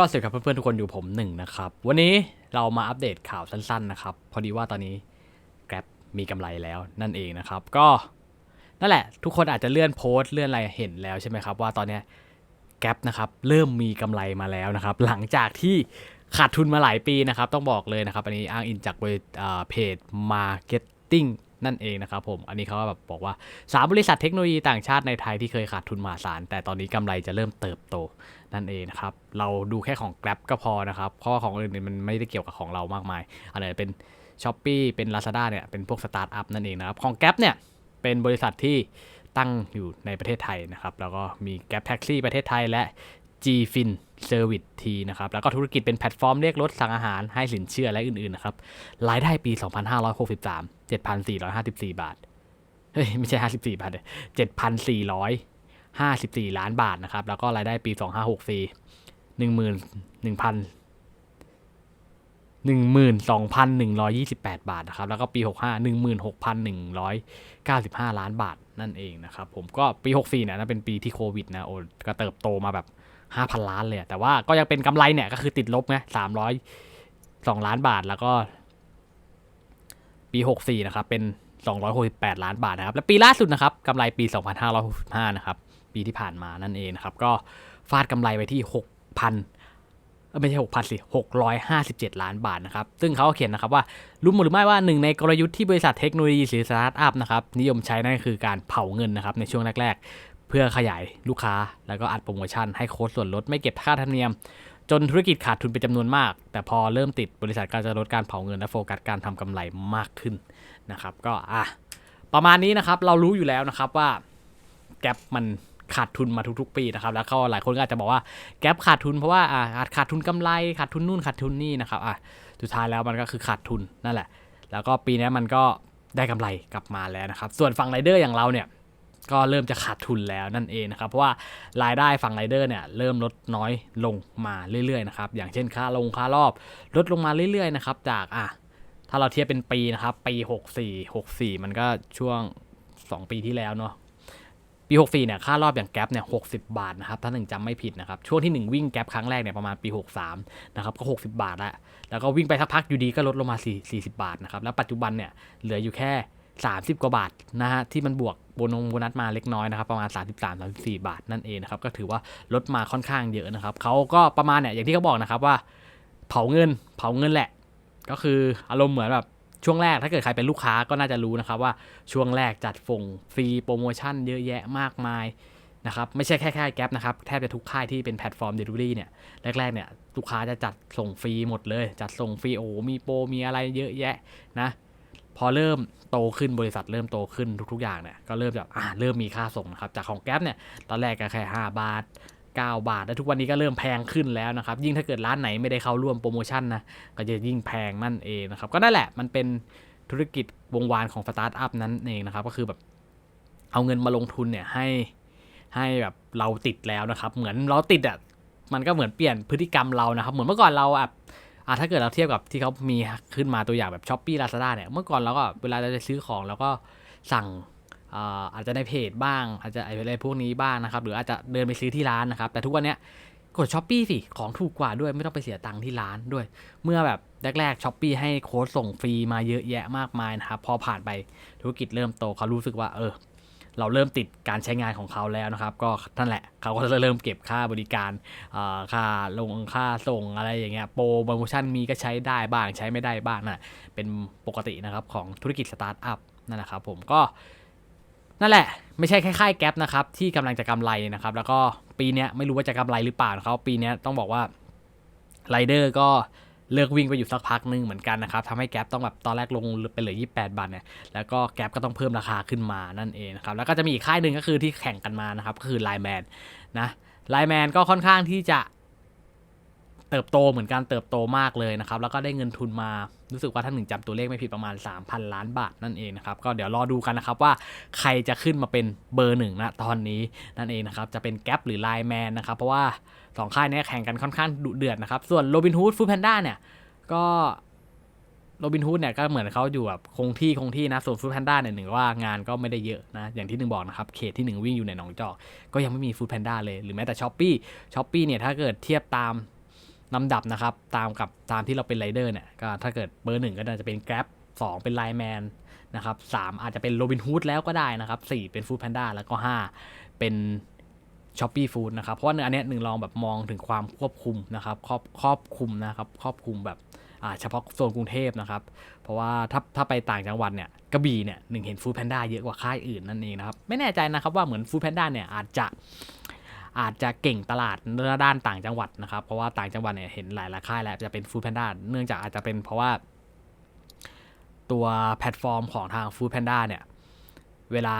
ก็สวัสดีครับเพื่อนๆทุกคนอยู่ผมหนึ่งนะครับ วันนี้เรามาอัปเดตข่าวสั้นๆนะครับ พอดีว่าตอนนี้ Grab มีกำไรแล้วนั่นเองนะครับ ก็นั่นแหละ ทุกคนอาจจะเลื่อนโพสต์เลื่อนอะไรเห็นแล้วใช่ไหมครับ ว่าตอนนี้ย Grab นะครับเริ่มมีกำไรมาแล้วนะครับ หลังจากที่ขาดทุนมาหลายปีนะครับ ต้องบอกเลยนะครับ อันนี้อ้างอิงจากเพจ Marketing นั่นเองนะครับผม อันนี้เขาแบบบอกว่าสามบริษัทเทคโนโลยีต่างชาติในไทยที่เคยขาดทุนมหาศาล แต่ตอนนี้กำไรจะเริ่มเติบโตนั่นเองนะครับ เราดูแค่ของ Grab ก็พอนะครับ เพราะว่าของอื่นมันไม่ได้เกี่ยวกับของเรามากมาย อะไรเป็น s h อ p e e เป็น Lazada เนี่ย เป็นพวกสตาร์ทอัพนั่นเองนะครับ ของ Grab เนี่ย เป็นบริษัทที่ตั้งอยู่ในประเทศไทยนะครับ แล้วก็มี Grab Taxi ประเทศไทยและ GFin Service T นะครับ แล้วก็ธุรกิจเป็นแพลตฟอร์มเรียกรถสั่งอาหารให้สินเชื่อและอื่นๆนะครับ รายได้ปี 2563 7,454บสี่บาท เฮ้ย ไม่ใช่54บสี่บาทเลย7,454ล้านบาทนะครับ แล้วก็รายได้ปี2564 10,000 1,000หมื่นหนึ่งพันหนึ่งหมื่นสองพันหนึ่งร้อยี่สิบแปดบาทนะครับ แล้วก็ปีหกห้าหนึ่งหมื่นหกพันหนึ่งร้อยเก้าสิบห้าล้านบาทนั่นเองนะครับ ผมก็ปีหกสี่เนี่ยนะเป็นปีที่โควิดนะโอ้ก็เติบโตมาแบบห้าพันล้านเลยแต่ว่าก็ยังเป็นกำไรเนี่ยก็คือติดลบไงสามร้อยสองล้านบาทแล้วก็ ปีหกสี่นะครับ เป็นสองร้อยหกสิบแปดล้านบาทนะครับ และปีล่าสุดนะครับกำไรปีสองพันห้าร้อยหกสิบห้านะครับ ปีที่ผ่านมานั่นเองนะครับ ก็ฟาดกำไรไปที่หกพันไม่ใช่หกพันสิหกร้อยห้าสิบเจ็ดล้านบาทนะครับ ซึ่งเขาเขียนนะครับว่า รู้หรือไม่ว่าหนึ่งในกลยุทธ์ที่บริษัทเทคโนโลยีหรือสตาร์ทอัพนะครับ นิยมใช้นั่นก็คือการเผาเงินนะครับในช่วงแรก ๆ เพื่อขยายลูกค้า แล้วก็อัดโปรโมชั่นให้โค้ดส่วนลดไม่เก็บค่าธรรมเนียม จนธุรกิจขาดทุนเป็นจำนวนมาก แต่พอเริ่มติดบริษัทก็จะลดการเผาเงินและโฟกัสการทำกำไรมากขึ้นนะครับ ก็อะประมาณนี้นะครับ เรารู้อยู่แล้วนะครับว่าแกลบมันขาดทุนมาทุกๆ ปีนะครับ แล้วก็หลายคนก็อาจจะบอกว่าแก๊ปขาดทุนเพราะว่าอ่าขาดทุนกำไรขาดทุนนู่นขาดทุนนี่นะครับอะสุดท้ายแล้วมันก็คือขาดทุนนั่นแหละ แล้วก็ปีนี้มันก็ได้กำไรกลับมาแล้วนะครับ ส่วนฝั่งไรเดอร์อย่างเราเนี่ย ก็เริ่มจะขาดทุนแล้วนั่นเองนะครับเพราะว่ารายได้ฝั่งไรเดอร์เนี่ยเริ่มลดน้อยลงมาเรื่อยๆนะครับอย่างเช่นค่าลงค่ารอบลดลงมาเรื่อยๆนะครับจากอะถ้าเราเทียบเป็นปีนะครับปี 64 64 มันก็ช่วง 2 ปีที่แล้วเนาะปี 64 เนี่ย ค่ารอบอย่างแก๊ปเนี่ย 60 บาทนะครับ ถ้าหนึ่งจำไม่ผิดนะครับ ช่วงที่ 1 วิ่งแก๊ปครั้งแรกเนี่ย ประมาณปี 63 นะครับ ก็ 60 บาทแล้ว แล้วก็วิ่งไปสักพักอยู่ดีก็ลดลงมา4 40บาทนะครับ แล้วปัจจุบันเนี่ย เหลืออยู่แค่ 30 กว่าบาทนะฮะที่มันบวกโบนงโบนัสมาเล็กน้อยนะครับประมาณ 33 34 บาทนั่นเองนะครับก็ถือว่าลดมาค่อนข้างเยอะนะครับเขาก็ประมาณเนี่ยอย่างที่เขาบอกนะครับว่า เผาเงินเผาเงินแหละ ก็คืออารมณ์เหมือนแบบช่วงแรกถ้าเกิดใครเป็นลูกค้าก็น่าจะรู้นะครับว่าช่วงแรกจัดฟงฟรีโปรโมชั่นเยอะแยะมากมายนะครับไม่ใช่แค่ค่ายแก๊ปนะครับแทบจะทุกค่ายที่เป็นแพลตฟอร์มเดลิเวอรี่เนี่ยแรกๆเนี่ยลูกค้าจะจัดส่งฟรีหมดเลย จัดส่งฟรีโอ้โหมีโปรมีอะไรเยอะแยะนะ พอเริ่มโตขึ้นบริษัทเริ่มโตขึ้นทุก ๆ อย่างเนี่ยก็เริ่มแบบอ่าเริ่มมีค่าส่งนะครับจากของแก๊ปเนี่ยตอนแรกก็แค่5บาท 9 บาท แล้วทุกวันนี้ก็เริ่มแพงขึ้นแล้วนะครับ ยิ่งถ้าเกิดร้านไหนไม่ได้เข้าร่วมโปรโมชั่นนะก็จะยิ่งแพงนั่นเองนะครับก็นั่นแหละมันเป็นธุรกิจวงวานของสตาร์ทอัพนั่นเองนะครับก็คือแบบเอาเงินมาลงทุนเนี่ยให้ให้แบบเราติดแล้วนะครับ เหมือนเราติดอะมันก็เหมือนเปลี่ยนพฤติกรรมเรานะครับ เหมือนเมื่อก่อนเราอะ อะถ้าเกิดเราเทียบกับที่เขามีขึ้นมาตัวอย่างแบบช้อปปี้ลาซาด้าเนี่ยเมื่อก่อนเราก็เวลาเราจะซื้อของเราก็สั่งอาอาจจะในเพจบ้าง อาจจะอะไรพวกนี้บ้างนะครับ หรืออาจจะเดินไปซื้อที่ร้านนะครับ แต่ทุกวันเนี้ยกดช้อปปี้สิ ของถูกกว่าด้วยไม่ต้องไปเสียตังค์ที่ร้านด้วย เมื่อแบบแรกๆช้อปปี้ให้โค้ดส่งฟรีมาเยอะแยะมากมายนะครับ พอผ่านไปธุรกิจเริ่มโตเขารู้สึกว่าเออ เราเริ่มติดการใช้งานของเขาแล้วนะครับ ก็นั่นแหละเขาก็จะเริ่มเก็บค่าบริการค่าลงค่าส่งอะไรอย่างเงี้ยโปรโปรโมชั่นมีก็ใช้ได้บ้างใช้ไม่ได้บ้างนะเป็นปกตินะครับของธุรกิจสตาร์ทอัพนั่นแหละครับผมก็นั่นแหละ ไม่ใช่แค่ค่ายแก๊ปนะครับ ที่กำลังจะกำไรนะครับ แล้วก็ปีนี้ไม่รู้ว่าจะกำไรหรือเปล่านะครับปีนี้ต้องบอกว่าไรเดอร์ก็ เลิกวิ่งไปอยู่สักพักหนึ่งเหมือนกันนะครับทำให้แก๊ปต้องแบบตอนแรกลงไปเหลือ 28 บาทเนี่ยแล้วก็แก๊ปก็ต้องเพิ่มราคาขึ้นมานั่นเองนะครับแล้วก็จะมีอีกค่ายหนึ่งก็คือที่แข่งกันมานะครับก็คือไลแมนนะไลแมนก็ค่อนข้างที่จะเติบโตเหมือนกันเติบโตมากเลยนะครับ แล้วก็ได้เงินทุนมารู้สึกว่าท่านหนึ่งจำตัวเลขไม่ผิดประมาณ 3,000 ล้านบาทนั่นเองนะครับ ก็เดี๋ยวรอดูกันนะครับว่าใครจะขึ้นมาเป็นเบอร์หนึ่งนะตอนนี้นั่นเองนะครับ จะเป็นแก๊ปหรือไลแมนนะครับ เพราะว่า 2ค่ายนี้แข่งกันค่อนข้างดุเดือดนะครับ ส่วนโรบินฮูดฟูแพนด้าเนี่ย ก็โรบินฮูดเนี่ยก็เหมือนเขาอยู่แบบคงที่คงที่นะ ส่วนฟู d แพนด้าเนี่ยหนึ่งว่างานก็ไม่ได้เยอะนะ อย่างที่หนึ่งบอกนะครับ เขตที่หนึ่งวิ่งอยู่ในหนองจอก ก็ยังไม่มีฟู d แพนด้าเลย หรือแม้แต่ช้อปปี้ช้อปปี้เนี่ยถ้าเกิดเทียบตามลำดับนะครับ ตามกับตามที่เราเป็นไรเดอร์เนี่ย ก็ถ้าเกิดเบอร์หนึ่งก็น่าจะเป็น Grab สองเป็นไลแมนนะครับสามอาจจะเป็นโรบินฮูดแล้วก็ได้นะครับสี่เป็นฟูดแพนด้าแล้วก็ห้าเป็น ช้อปปี้ฟู้ดนะครับ เพราะว่าอันนี้หนึ่งลองแบบมองถึงความควบคุมนะครับ ครอบครอบคุมนะครับครอบคุมแบบอ่าเฉพาะโซนกรุงเทพนะครับ เพราะว่าถ้าถ้าไปต่างจังหวัดเนี่ยกระบี่เนี่ยหนึ่งเห็นฟู้ดแพนด้าเยอะกว่าค่ายอื่นนั่นเองนะครับ ไม่แน่ใจนะครับว่าเหมือนฟู้ดแพนด้าเนี่ยอาจจะอาจจะเก่งตลาดด้านต่างจังหวัดนะครับ เพราะว่าต่างจังหวัดเนี่ยเห็นหลายๆค่ายแล้วจะเป็นฟู้ดแพนด้าเนื่องจากอาจจะเป็นเพราะว่าตัวแพลตฟอร์มของทาง Food Panda เนี่ย เวลา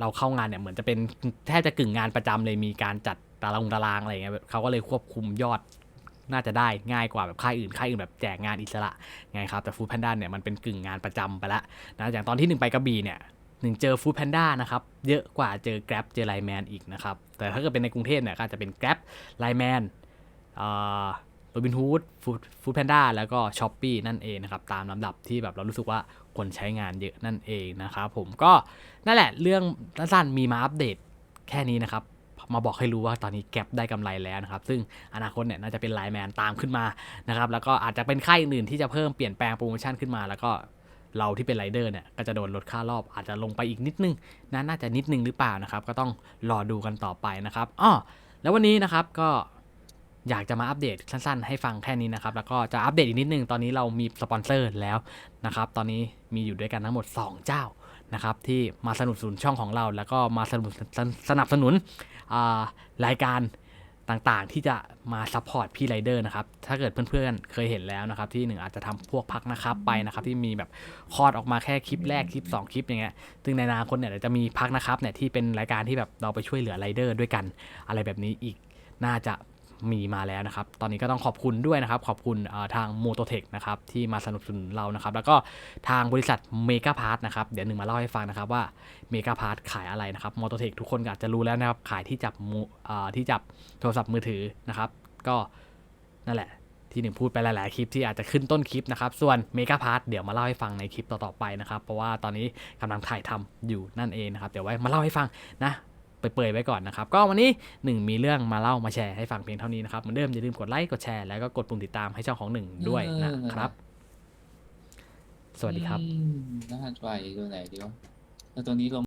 เราเข้างานเนี่ยเหมือนจะเป็นแทบจะกึ่งงานประจำเลยมีการจัดตารางตารางอะไรเงี้ยเขาก็เลยควบคุมยอดน่าจะได้ง่ายกว่าแบบค่ายอื่นค่ายอื่นแบบแจกงานอิสระไงครับแต่ Food Panda เนี่ยมันเป็นกึ่งงานประจำไปล้วนะอย่างตอนที่หนึ่งไปกระบี่เนี่ยหนึ่งเจอ Food Panda นะครับเยอะกว่าเจอ Grab เจอ Line Man อีกนะครับแต่ถ้าเกิดเป็นในกรุงเทพเนี่ยก็อาจจะเป็น Grab Line Man โรบินฮูดฟูดฟูดแพนด้าแล้วก็ช้อปปีนั่นเองนะครับตามลำดับที่แบบเรารู้สึกว่า คนใช้งานเยอะนั่นเองนะครับผมก็นั่นแหละเรื่องสั้นๆมีมาอัปเดตแค่นี้นะครับมาบอกให้รู้ว่าตอนนี้แก็บได้กำไรแล้วนะครับ ซึ่งอนาคตเนี่ยน่าจะเป็นไลน์แมนตามขึ้นมานะครับ แล้วก็อาจจะเป็นค่ายอื่นที่จะเพิ่มเปลี่ยนแปลงโปรโมชั่นขึ้นมา แล้วก็เราที่เป็นไรเดอร์เนี่ยก็จะโดนลดค่ารอบอาจจะลงไปอีกนิดนึงนะน่าจะนิดนึงหรือเปล่านะครับ ก็ต้องรอดูกันต่อไปนะครับอ้อแล้ววันนี้นะครับก็ อยากจะมาอัปเดตสั้นๆ ให้ฟังแค่นี้นะครับ แล้วก็จะอัปเดตอีกนิดนึง ตอนนี้เรามีสปอนเซอร์แล้วนะครับ ตอนนี้มีอยู่ด้วยกันทั้งหมด 2 เจ้านะครับที่มาสนับสนุนช่องของเรา แล้วก็มาสนับสนุนสนับสนุนรายการต่างๆ ที่จะมาซัพพอร์ตพี่ไรเดอร์นะครับ ถ้าเกิดเพื่อนๆ เคยเห็นแล้วนะครับ ที่หนึ่งอาจจะทำพวกพักนะครับไปนะครับ ที่มีแบบคลอดออกมาแค่คลิปแรกคลิป 2 คลิปอย่างเงี้ย ซึ่งในอนาคตเนี่ยจะมีพักนะครับเนี่ยที่เป็นรายการที่แบบเราไปช่วยเหลือไรเดอร์ด้วยกัน อะไรแบบนี้อีกน่าจะ มีมาแล้วนะครับ ตอนนี้ก็ต้องขอบคุณด้วยนะครับ ขอบคุณทาง m o t o t e c h นะครับที่มาสนับสนุนเรานะครับ แล้วก็ทางบริษัท m e g a p a r t นะครับ เดี๋ยวหนึ่งมาเล่าให้ฟังนะครับว่า m e g a p a r t ขายอะไรนะครับ m o t o t e c h ทุกคนก็อาจจะรู้แล้วนะครับ ขายที่จับที่จับโทรศัพท์มือถือนะครับ ก็นั่นแหละที่หนึ่งพูดไปหลาย ๆ คลิปที่อาจจะขึ้นต้นคลิปนะครับ ส่วนเมกาพาร์ทเดี๋ยวมาเล่าให้ฟังในคลิปต่อ ๆ ไปนะครับ เพราะว่าตอนนี้กำลังถ่ายทำอยู่นั่นเองนะครับ เดี๋ยวไว้มาเล่าให้ฟังนะ เปรยๆไว้ก่อนนะครับ ก็วันนี้หนึ่งมีเรื่องมาเล่ามาแชร์ให้ฟังเพียงเท่านี้นะครับเหมือนเดิมอย่าลืมกดไลค์กดแชร์แล้วก็กดปุ่มติดตามให้ช่องของหนึ่งด้วยนะครับ สวัสดีครับอืมรหัสไฟตัวไหนดีวะแล้วตัวนี้ลง